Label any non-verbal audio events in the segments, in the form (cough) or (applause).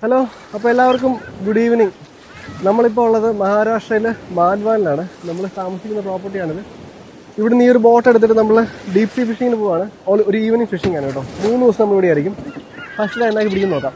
Hello അപ്പോൾ എല്ലാവർക്കും good evening നമ്മളിപ്പോൾ ഉള്ളത് മഹാരാഷ്ട്രയിലെ മാൻവാനിലാണ്. നമ്മൾ താമസിക്കുന്ന പ്രോപ്പർട്ടിയാണിത് ഇവിടുന്ന് ഈ ഒരു ബോട്ട് എടുത്തിട്ട് നമ്മൾ ഡീപ് സീ ഫിഷിങ്ങിന് പോവാണ്. ഒരു ഈവനിങ് ഫിഷിംഗ് ആണ് കേട്ടോ. മൂന്ന് ദിവസം നമ്മൾ ഇവിടെ ആയിരിക്കും. ഫസ്റ്റ് ടൈം എന്നാക്കി പിടിക്കുന്ന നോക്കാം.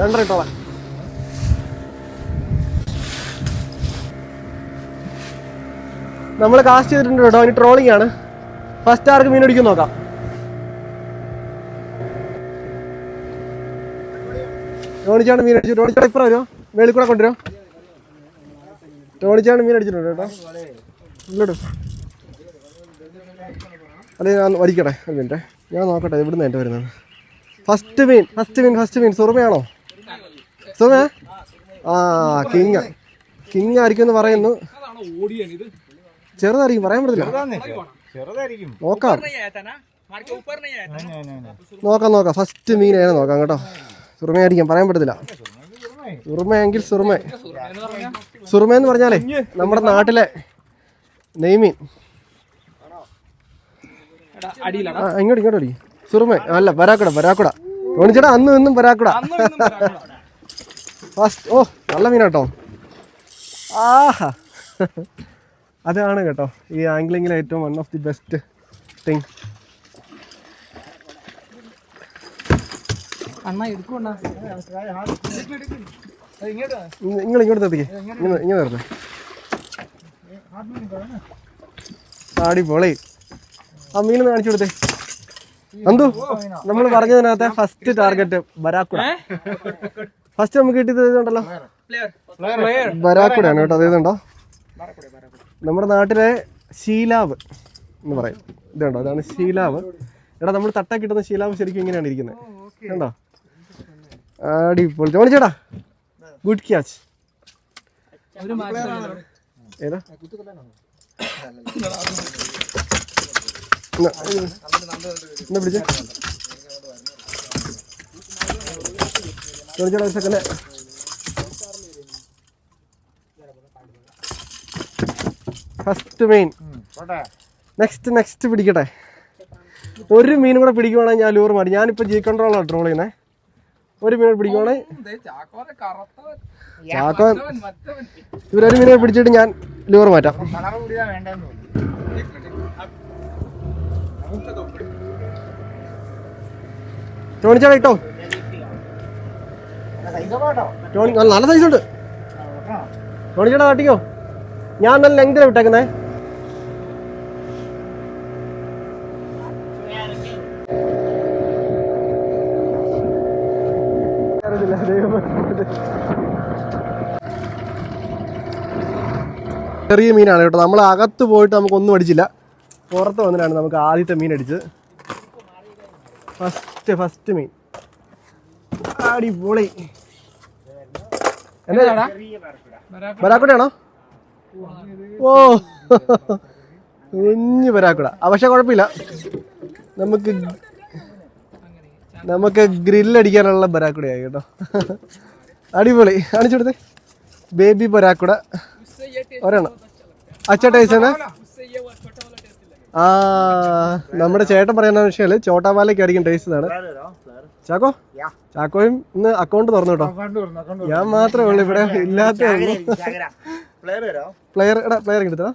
രണ്ടര ഇട്ടോളാം. നമ്മൾ കാസ്റ്റ് ചെയ്തിട്ടുണ്ട് കേട്ടോ ഇനി ട്രോളിംഗ് ആണ്. ഫസ്റ്റ് ആർക്ക് മീൻ അടിക്കും നോക്കാം. ടോണിച്ചാണ് മീൻ അടിച്ചു ടോണിച്ചാണ് ഇപ്പറ വരുമോ മേളിൽ കൂടെ കൊണ്ടുവരുമോ ടോണിച്ചാണ് മീൻ അടിച്ചിട്ടുണ്ട് കേട്ടോ. ഇങ്ങോട്ട്. അല്ലെ ഞാൻ വരിക്കട്ടെ ഒരു ഞാൻ നോക്കട്ടെ ഇവിടുന്ന് എന്റെ വരുന്നത്? ഫസ്റ്റ് മീൻ ഫസ്റ്റ് മീൻ ഫസ്റ്റ് മീൻ. സുറുമയാണോ? സുറുമ ആ കിങ് കിങ് ആയിരിക്കും എന്ന് പറയുന്നു. ചെറുതായിരിക്കും പറയാൻ പറ്റില്ല ചെറുതായിരിക്കും. നോക്കാം. നോക്കാം നോക്കാം. ഫസ്റ്റ് മീൻ ഏതാ നോക്കാം കേട്ടോ. സുറുമയായിരിക്കും പറയാൻ പറ്റത്തില്ല. സുറുമയെങ്കിൽ സുറുമ. സുറുമ എന്ന് പറഞ്ഞാലേ നമ്മുടെ നാട്ടിലെ നെയ്മീൻ. ഇങ്ങോട്ട് ഇങ്ങോട്ട് അടി സുറുമ അല്ല പരാക്കുട പരാക്കുട ഓണിച്ചേട്ടാ അന്നും ഇന്നും പരാക്കുട ഫസ്റ്റ് ഓ നല്ല മീനാട്ടോ. ആഹാ. അതാണ് കേട്ടോ ഈ ആംഗ്ലിങ്ങിലെ ഏറ്റവും one of the best thing നിങ്ങൾ ഇങ്ങോട്ട് നിർത്തിക്കേ ഇങ്ങനെ നിർത്തേ പൊളി ആ മീൻ കാണിച്ചു കൊടുത്തേ. അന്തു നമ്മൾ പറഞ്ഞതിനകത്തെ ഫസ്റ്റ് ടാർഗറ്റ് ബരാക്കുട. ഫസ്റ്റ് നമുക്ക് കിട്ടിയത് ഇതുണ്ടല്ലോ ബരാക്കുടയാണ് കേട്ടോ അതേ നമ്മുടെ നാട്ടിലെ ശീലാവ് എന്ന് പറയും. ഇതുണ്ടോ അതാണ് ശീലാവ്. എടാ നമ്മൾ തട്ട കിട്ടുന്ന ശീലാവ് ശരിക്കും ഇങ്ങനെയാണ് ഇരിക്കുന്നത്. കണ്ടോ? അടിപൊളി. ചോണിച്ചേടാ ഗുഡ് ക്യാച്ച് ഏതാ? എന്നാ പിടിച്ചേ ചോണിച്ചേടാ ഒരു second first main next next പിടിക്കട്ടെ. ഒരു മീൻ കൂടെ പിടിക്കുവാണെങ്കിൽ ഞാൻ ലൂർ മാറി ഞാനിപ്പോ ജി കൺട്രോളാണ് ട്രോൾ ചെയ്യുന്നത് ഒരു മീൻ പിടിക്കുവാണെങ്കിൽ ഇവരൊരു മീനെ പിടിച്ചിട്ട് ഞാൻ ലൂർ മാറ്റാം. ടോണിച്ചാണ് ഇട്ടോ. ടോണി നല്ല സൈസ് ഉണ്ട്. ടോണി ചേട്ടാ കാട്ടിക്കോ. ഞാൻ നല്ല ലെങ്തിലാണ് വിട്ടേക്കുന്നേ. ചെറിയ മീനാണ് കേട്ടോ. നമ്മൾ അകത്ത് പോയിട്ട് നമുക്കൊന്നും അടിച്ചില്ല. പുറത്ത് വന്നിട്ടാണ് നമുക്ക് ആദ്യത്തെ മീൻ അടിച്ചത്. ഫസ്റ്റ് ഫസ്റ്റ് മീൻ. അടിപൊളി. ബരാക്കുടയാണോ? ഓ. കുഞ്ഞ് ബരാക്കുട. ആ പക്ഷെ കുഴപ്പമില്ല. നമുക്ക് നമുക്ക് ഗ്രില്ലടിക്കാനുള്ള ബരാക്കുടയായി കേട്ടോ. അടിപൊളി. കാണിച്ചു കൊടുത്തേ ബേബി ബരാക്കുട. ഒരെണ്ണം. അച്ഛ ആ നമ്മുടെ ചേട്ടൻ പറയുന്ന വിഷയമല്ലേ ചോട്ടാമാലയ്ക്ക് അടിക്കും ടേസ്റ്റ് എന്നാണ് ചാക്കോ? ചാക്കോയും ഇന്ന് അക്കൗണ്ട് തുറന്നു കേട്ടോ ഞാൻ മാത്രമേ ഉള്ളൂ ഇവിടെ ഇല്ലാത്ത പ്ലെയർ എടാ പ്ലെയർ എടുത്തോ?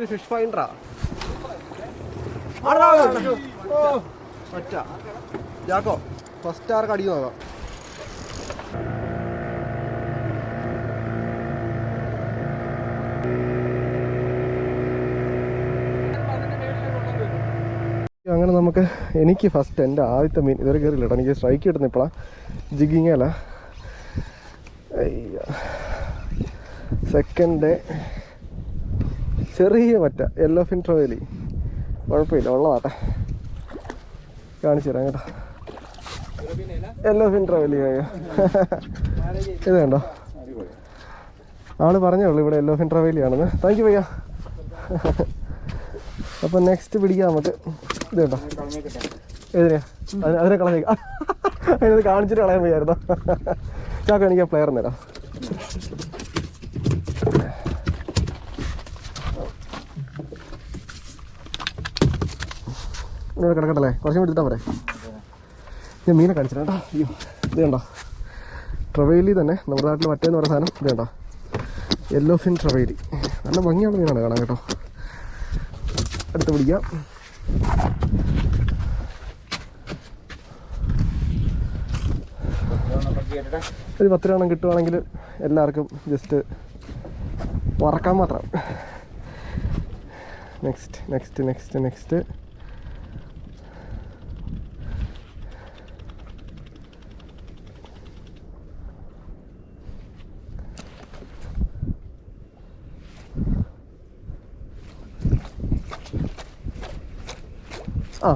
ഒരു ഫിഷ് ഫൈൻഡറാ ഒറ്റ. ജാക്കോ ഫസ്റ്റ് ആർക്ക് അടി നോക്കാം. അങ്ങനെ നമുക്ക് എനിക്ക് ഫസ്റ്റ് എന്റെ ആദ്യത്തെ മീൻ ഇതുവരെ കയറില്ല കേട്ടോ. എനിക്ക് സ്ട്രൈക്ക് കിട്ടുന്ന ഇപ്പോഴാണ് ജിഗിങ് അല്ല. ഡേ സെക്കൻഡ് ചെറിയ പറ്റ. യെല്ലോ ഫിൻ ട്രോവലി കുഴപ്പമില്ല ഉള്ളതാട്ടെ. കാണിച്ചു തരാം കേട്ടോ യെല്ലോ ഫിൻ ട്രോവലി ഇത് കണ്ടോ? ആൾ പറഞ്ഞേ ഇവിടെ യെല്ലോ ഫിൻ ട്രോവലി ആണെന്ന്. താങ്ക് യു പയ്യ. അപ്പം നെക്സ്റ്റ് പിടിക്കാം നമുക്ക്. ഇത് കേട്ടോ അതിനെ- അതിനെ കളഞ്ഞേക്കാം. (laughs) അതിനത് കാണിച്ചിട്ട് കളയാൻ വയ്യായിരുന്നോ? (laughs) ചാക്കോ എനിക്ക് ആ പ്ലെയർ തരാം. ഇവിടെ കിടക്കട്ടല്ലേ കുറച്ചും എടുത്താൽ പോരെ. ഞാൻ മീനെ കാണിച്ചിട്ട് അയ്യോ ഇത് കണ്ടോ? ട്രവേലി തന്നെ നമ്മുടെ നാട്ടിൽ മറ്റേന്ന് പറയുന്ന സാധനം. ഇത് കണ്ടോ? യെല്ലോ ഫിൻ ട്രവേലി നല്ല ഭംഗിയുള്ള മീനാണ് കാണാൻ കേട്ടോ. അടുത്ത് പിടിക്കാം. ഒരു പത്ത് രൂപ കിട്ടുവാണെങ്കിൽ എല്ലാവർക്കും ജസ്റ്റ് വറക്കാൻ മാത്രം. നെക്സ്റ്റ് നെക്സ്റ്റ് നെക്സ്റ്റ് നെക്സ്റ്റ് ആ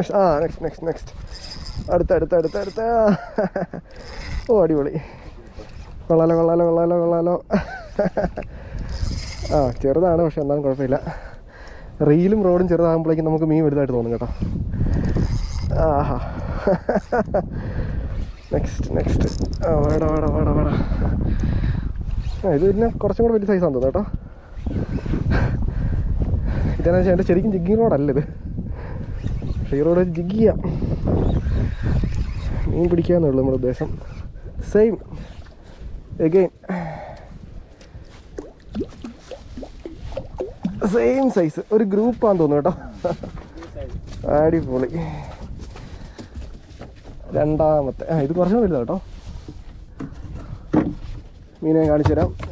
നെക്സ്റ്റ് ആ നെക്സ്റ്റ് നെക്സ്റ്റ് നെക്സ്റ്റ് അടുത്ത അടുത്ത അടുത്ത അടുത്ത. (laughs) ഓ അടിപൊളി. കൊള്ളാലോ കൊള്ളാലോ കൊള്ളാലോ കൊള്ളാലോ. (laughs) ആ ചെറുതാണ് പക്ഷെ എന്നാലും കുഴപ്പമില്ല. റീലും റോഡും ചെറുതാകുമ്പോഴേക്കും നമുക്ക് മീൻ വലുതായിട്ട് തോന്നും കേട്ടോ. ആഹാ. (laughs) നെക്സ്റ്റ് നെക്സ്റ്റ് ആ വേടാ വേടാ വേടാ വേടാ. ആ ഇത് പിന്നെ കുറച്ചും കൂടെ വലിയ സൈസാണ് തോന്നുന്നു കേട്ടോ. ഇതെന്നു വെച്ചാൽ എന്റെ ശരിക്കും ജിഗ്ഗിങ് റോഡല്ല ഇത്. റോഡ് ജിഗ് ചെയ്യാം. മീൻ പിടിക്കാന്നുള്ളൂ നമ്മുടെ ഉദ്ദേശം. സെയിം എഗെയിൻ സെയിം സൈസ് ഒരു ഗ്രൂപ്പാന്ന് തോന്നുന്നു കേട്ടോ. അടിപൊളി. രണ്ടാമത്തെ. ഇത് കുറച്ചു വലുതാ കേട്ടോ. മീനെ കാണിച്ചു തരാം.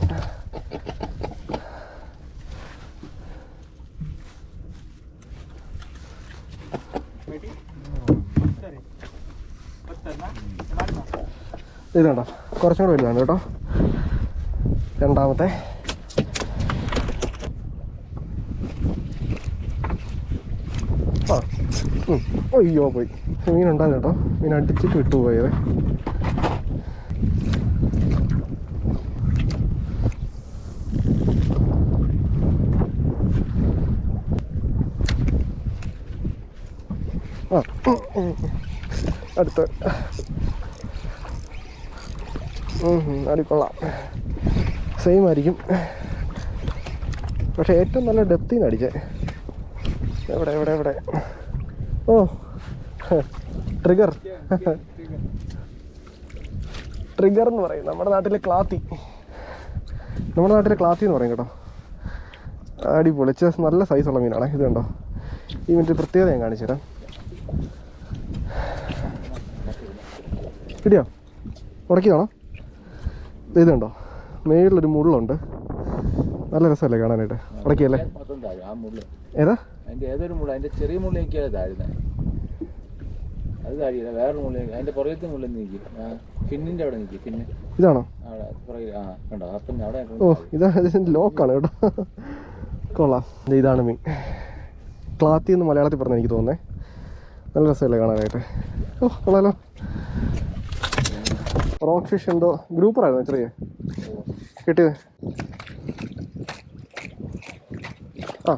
ഇത് കണ്ടോ കുറച്ചും കൂടെ വലുതാണ് കേട്ടോ. രണ്ടാമത്തെ. ആ. അയ്യോ പോയി. ഉണ്ടാകും കേട്ടോ. മീൻ അടിച്ചിട്ട് വിട്ടുപോയത്. അടുത്ത. അടിക്കൊള്ളാം സെയിം ആയിരിക്കും. പക്ഷെ ഏറ്റവും നല്ല ഡെപ്തിൽ നിന്ന് അടിച്ചേ. എവിടെ എവിടെ എവിടെ? ഓ ട്രിഗർ ട്രിഗർ എന്ന് പറയും. നമ്മുടെ നാട്ടിലെ ക്ലാത്തി നമ്മുടെ നാട്ടിലെ ക്ലാത്തി എന്ന് പറയും കേട്ടോ. അടിപൊളി. പൊളിച്ച നല്ല സൈസുള്ള മീനാണ്. ഇത് കണ്ടോ? ഈ മീന്റെ പ്രത്യേകത ഞാൻ കാണിച്ചു തരാം. കിട്ടിയോ ഉടക്കിയാണോ ഇത് കണ്ടോ മേളിലൊരു മുള്ളുണ്ട്. നല്ല രസമല്ലേ കാണാനായിട്ട്? അടക്കിയല്ലേ ഏതാ? ഏതൊരു മുള്ള? അതിന്റെ ചെറിയ മുള്ളിലേക്കാണ് താഴുന്നത് അത് താഴിയില്ല. വേറൊരു മുള്ള. അതിന്റെ പുറകത്തെ മുള്ള നിൽക്കും ഫിന്നിന്റെ അവിടെ നിൽക്കും ഫിന്ന് ഇതാണോ? ആ കണ്ടോ? അപ്പം അവിടെ ഓ ലോക്കാണ് കേട്ടോ. കൊള്ളാം. ഇതാണ് മീൻ. ക്ലാത്തി എന്ന് മലയാളത്തിൽ പറഞ്ഞ എനിക്ക് തോന്നുന്നേ. നല്ല രസമല്ലേ കാണാനായിട്ട്. ഓ കൊള്ളാലോ. റോക്ക് ഫിഷ് എന്തോ ഗ്രൂപ്പറായിരുന്നു ചെറിയ? കിട്ടിയത്? ആ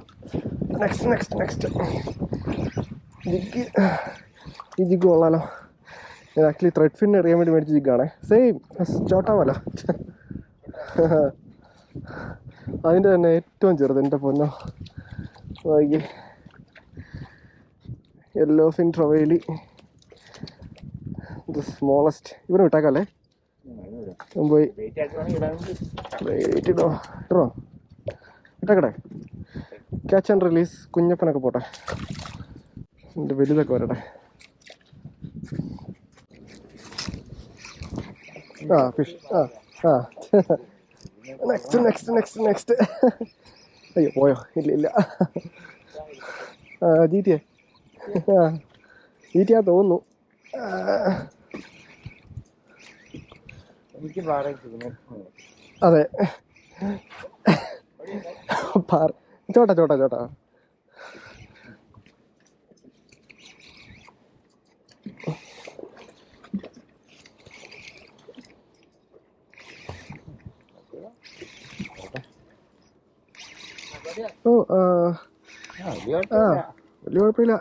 നെക്സ്റ്റ് നെക്സ്റ്റ് നെക്സ്റ്റ് ജിഗ് ഈ ജിഗ് കൊള്ളാലോ. ഞാൻ ആക്ച്വലി ത്രെഡ് ഫിൻ അറിയാൻ വേണ്ടി മേടിച്ച ജിഗാണേ സെയിം ചോട്ടാമല്ല അതിന്റെ തന്നെ ഏറ്റവും ചെറുത് എന്റെ പൊന്നോ. വൈകി. Yellow fin trevally the smallest ഇവനെ വിട്ടാക്കല്ലേ? പോയി. വെയിറ്റ് ഇടോ. ഇട്ടോ ഇട്ടക്കട്ടെ ക്യാച്ച് ആൻഡ് റിലീസ് കുഞ്ഞപ്പനൊക്കെ പോട്ടെ. എന്റെ വലുതൊക്കെ വരട്ടെ. ആ ഫിഷ് ആ ആ. നെക്സ്റ്റ് നെക്സ്റ്റ് നെക്സ്റ്റ് നെക്സ്റ്റ് അയ്യോ പോയോ? ഇല്ല ഇല്ല. ആ ജീറ്റിയെ ആ ജീറ്റിയാ തോന്നുന്നു. ആ, എനിക്ക് അതെ. ചോട്ടാ ചോട്ടാ ചോട്ടാ. ഓ ആ. വലിയ കുഴപ്പമില്ല.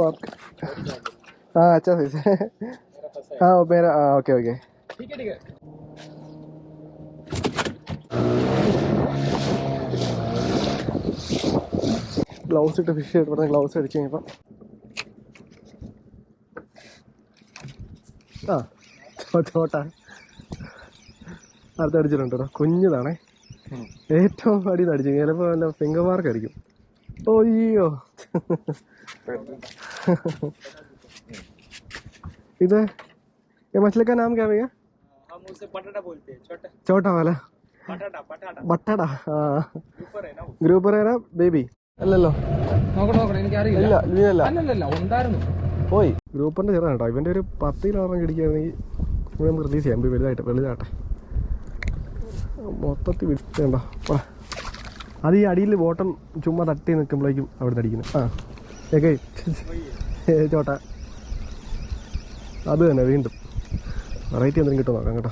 ഓക്കെ हाँ अच्छा सही से हाँ वो मेरा हाँ ओके ओके ठीक है ठीक है ഗ്ലൗസ് ഇട്ട് ഫിഷ് ഇവിടെ ഗ്ലൗസ് അടിച്ച് കഴിഞ്ഞപ്പോൾ ആ ചോ- ചോട്ടാ അടുത്ത് അടിച്ചിട്ടുണ്ട് കേട്ടോ കുഞ്ഞതാണേ ഏറ്റവും അടിയിൽ അടിച്ചു ചിലപ്പോൾ വല്ല ഫിംഗർ മാർക്ക് അടിക്കും ഓയ്യോ ഇത് ये मछली का नाम क्या भैया हम उसे पटाटा बोलते हैं छोटा छोटा वाला पटाटा पटाटा ബട്ടടാ ആ ऊपर है ना वो ഗ്രൂപ്പർ ബേബി അല്ലല്ലോ നോക്കട്ടെ നോക്കട്ടെ എനിക്കറിയില്ല ഇല്ല ലീനല്ല അല്ലല്ല ഉണ്ടായിരുന്നു പോയി ഗ്രൂപ്പറിന്റെ ചെറുതാണ് കേട്ടോ ഇവന്റെ ഒരു പത്ത് കിലോ ഒരെണ്ണം കിടിക്കുകയാണെങ്കിൽ ഇവിടെ നമുക്ക് റിലീസ് ചെയ്യാം ഇപ്പൊ വലുതായിട്ട് വലുതാട്ടെ മൊത്തത്തിൽ വിട്ടേണ്ട അത് ഈ അടിയിൽ ബോട്ടം ചുമ്മാ തട്ടി നിൽക്കുമ്പോഴേക്കും അവിടെ അടിക്കുന്നത്. ആ. ഏകേ ചോട്ട. അത് തന്നെ വീണ്ടും. വെറൈറ്റി എന്തെങ്കിലും കിട്ടുമോ? നോക്കാം കേട്ടോ.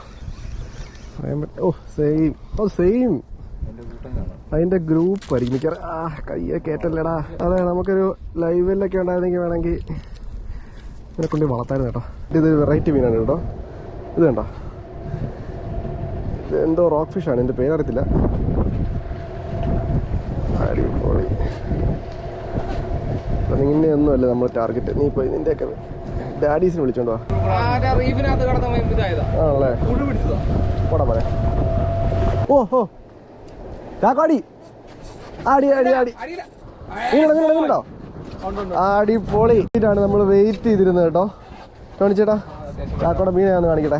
പറയാൻ പറ്റും ഓ സെയിം ഓ സെയിം കൂട്ടം അതിന്റെ ഗ്രൂപ്പ് ആയിരിക്കും. മിക്ക കയ്യെ കേട്ടല്ലടാ അതെ നമുക്കൊരു ലൈവിലൊക്കെ ഉണ്ടായിരുന്നെങ്കിൽ വേണമെങ്കിൽ ഇതിനെ കൊണ്ട് വളർത്തായിരുന്നു കേട്ടോ. ഇതൊരു വെറൈറ്റി മീനാണ് കേട്ടോ. ഇത് കണ്ടോ? ഇത് എന്തോ റോക്ക് ഫിഷാണ് എന്റെ പേരറിയത്തില്ല അടിപൊളി അപ്പൊ നിന്നെ ഒന്നുമല്ല നമ്മൾ ടാർഗറ്റ് നീ പോയി നിന്റെയൊക്കെ ഡാഡീസിനെ വിളിച്ചോണ്ടോ ആണല്ലേ? പോടാ പോരെ ഓ ഓ. കാക്കാടി ആടി ആടി ആടി. നിങ്ങളോ നിങ്ങളോ നിങ്ങളോ അടിപൊളി. ഇതാണ് നമ്മൾ വെയിറ്റ് ചെയ്തിരുന്നത് കേട്ടോ. ടോണി ചേട്ടാ ചാക്കോടെ മീനെയാന്ന് കാണിക്കട്ടെ.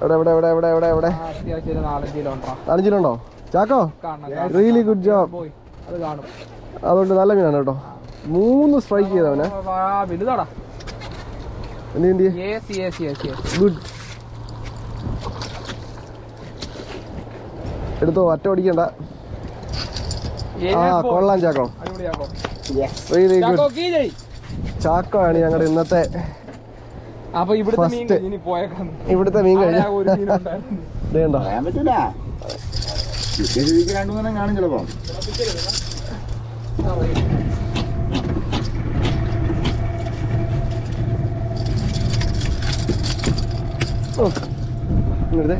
എവിടെ എവിടെ എവിടെ എവിടെ എവിടെ എവിടെ? നാലഞ്ചിലുണ്ടോ ചാക്കോ? റിയലി ഗുഡ് ജോബ് അതുകൊണ്ട് നല്ല മീനാണ് കേട്ടോ. മൂന്ന് സ്ട്രൈക്ക് ചെയ്തവനെ. വലുതാടാ. എന്ത് ഗുഡ് എടുത്തോ ഒറ്റ ഓടിക്കണ്ട. ആ കൊള്ളാം ചാക്കോ. ചാക്കോ ഗുഡ് ആണ് ഞങ്ങളുടെ ഇന്നത്തെ അപ്പൊ ഇവിടുത്തെ ഇവിടുത്തെ മീൻ കഴിഞ്ഞ. അവിടെ ആ ഒരു മീനുണ്ടായിരുന്നു ഇതേണ്ടോ പറയാൻ പറ്റൂല രണ്ടു മൂന്നെണ്ണം കാണും ചിലപ്പോ ഓ. ഇങ്ങടുത്തെ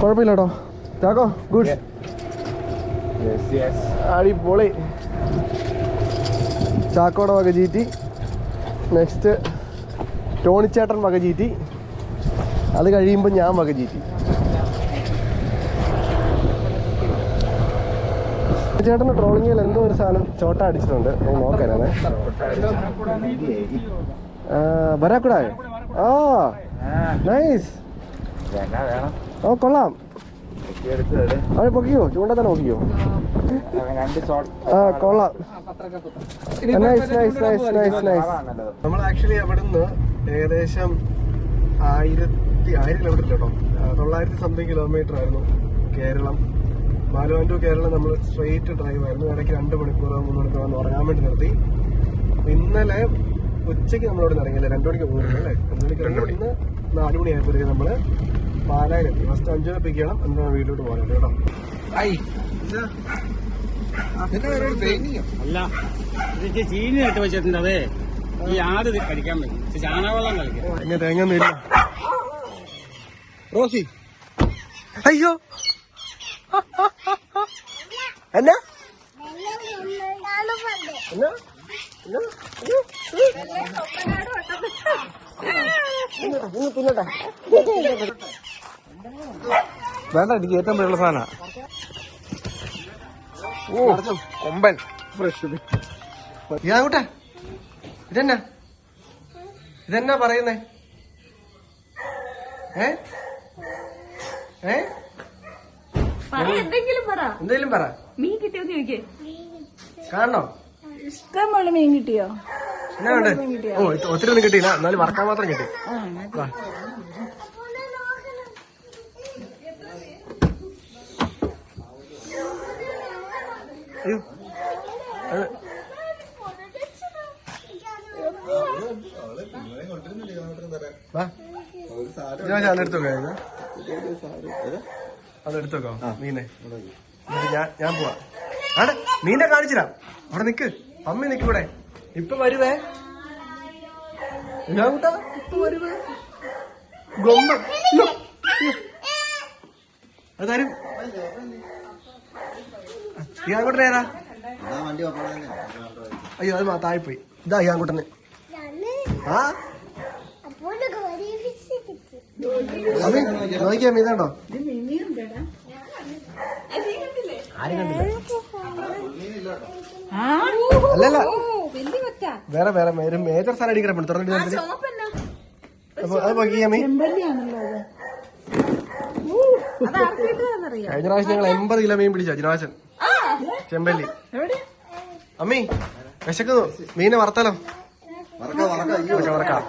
കുഴപ്പമില്ല കേട്ടോ ചാക്കോ ഗുഡ്. അടിപൊളി. ചാക്കോടെ വക ചീറ്റി. നെക്സ്റ്റ് ടോണിച്ചേട്ടൻ വക ചീറ്റി. അത് കഴിയുമ്പോൾ ഞാൻ വക ചീറ്റി. ചേട്ടന്റെ ട്രോളിങ്ങിൽ എന്തോ ഒരു സാധനം ചോട്ട അടിച്ചിട്ടുണ്ട്. നോക്കാനാണ്. വരാക്കൂടായോ ആ. നൈസ് ഓ കൊള്ളാം. അത് പൊക്കിയോ ചൂണ്ട തന്നെ പൊക്കിയോ രണ്ട് ഷോട്ട് ആ കൊള്ളാം. Nice nice nice nice nice നമ്മൾ ആക്ച്വലി അവിടുന്ന് ഏകദേശം ആയിരത്തി ആയിരം കിലോമീറ്റർ കേട്ടോ? തൊള്ളായിരത്തി സംതിങ് കിലോമീറ്റർ ആയിരുന്നു കേരളം. മാലുവാൻ ടു കേരളം നമ്മൾ സ്ട്രെയിറ്റ് ഡ്രൈവ് ആയിരുന്നു. ഇടയ്ക്ക് രണ്ട് മണിക്കൂറോ മൂന്ന് മണിക്കൂറോ എന്ന് ഉറങ്ങാൻ വേണ്ടി നിർത്തി. ഇന്നലെ ഉച്ചയ്ക്ക് നമ്മളോട് ഇറങ്ങിയില്ല രണ്ടു മണിക്ക് പോകുന്നു അല്ലേ? രണ്ടു മണിക്ക് ഇറങ്ങി നാല് മണിയായപ്പോഴേക്കും നമ്മൾ പാലായിലെത്തി ഫസ്റ്റ് അഞ്ചു മണി പിക്ക് ചെയ്യണം. എന്നിട്ട് വീട്ടിലോട്ട് പോകാൻ കേട്ടോ. അല്ല ചീനി വെച്ചിട്ടുണ്ട് ഈ ആട് കഴിക്കാൻ പറ്റും. ചാണകവെള്ളം കളിക്കാം. ഇല്ല റോസി. അയ്യോ. എന്നാ? എന്നാ? എന്നാ? വേണ്ട എനിക്ക് ഏറ്റവും പേരുള്ള സാധന. ഓ കൊമ്പൻ. ഫ്രഷ് ഇതാകൂട്ടെ ഇതെന്നാ? ഇതെന്നാ പറയുന്നേ? ഏ? ഏ? പറ എന്തെങ്കിലും പറ. എന്തെങ്കിലും പറ. മീൻ കിട്ടിയോ ചോദിക്കേ. കാണണോ? ഇഷ്ടം പോലെ മീൻ കിട്ടിയോ? ഓ ഒത്തിരി ഒന്നും കിട്ടിയില്ല. എന്നാലും വറക്കാൻ മാത്രം കിട്ടി. വാ. അയ്യോ. അത് വാ. ഞാൻ അതെടുത്തു വെക്കാം അതെടുത്തു വെക്കാം മീനെ. ഞാൻ ഞാൻ പോവാ. ആണ് മീനെ കാണിച്ചില്ല അവിടെ നിക്ക്. അമ്മ നിക്ക് ഇവിടെ ഇപ്പൊ വരുവേ? ഞാൻ കൂട്ടാ ഇപ്പൊ വരുവേ? ഗൊമ്പ അയ്യോ, അയ്യോ. അത് തരും ഈ ആൺകുട്ടൻ ഏതാ അയ്യോ അത് താഴെ പോയി ഇതാ ഈ ആൺകുട്ടന് ആ നോക്കിയാ മീതാണ്ടോ ആരും കണ്ടില്ല? അല്ലല്ല. വേറെ വേറെ ഒരു മേജർ സാധനം അടിക്കണം തുറന്നിട്ട്. ചോപ്പല്ല അപ്പൊ അത് കഴിഞ്ഞ പ്രാവശ്യം ഞങ്ങൾ എൺപത് കിലോ മീൻ പിടിച്ച ജിനാശൻ ചെമ്പല്ലി. എവിടെ? അമ്മി വിശക്കുന്നു. മീനെ വറുത്താലോ? വറക്കാം വറക്കാം.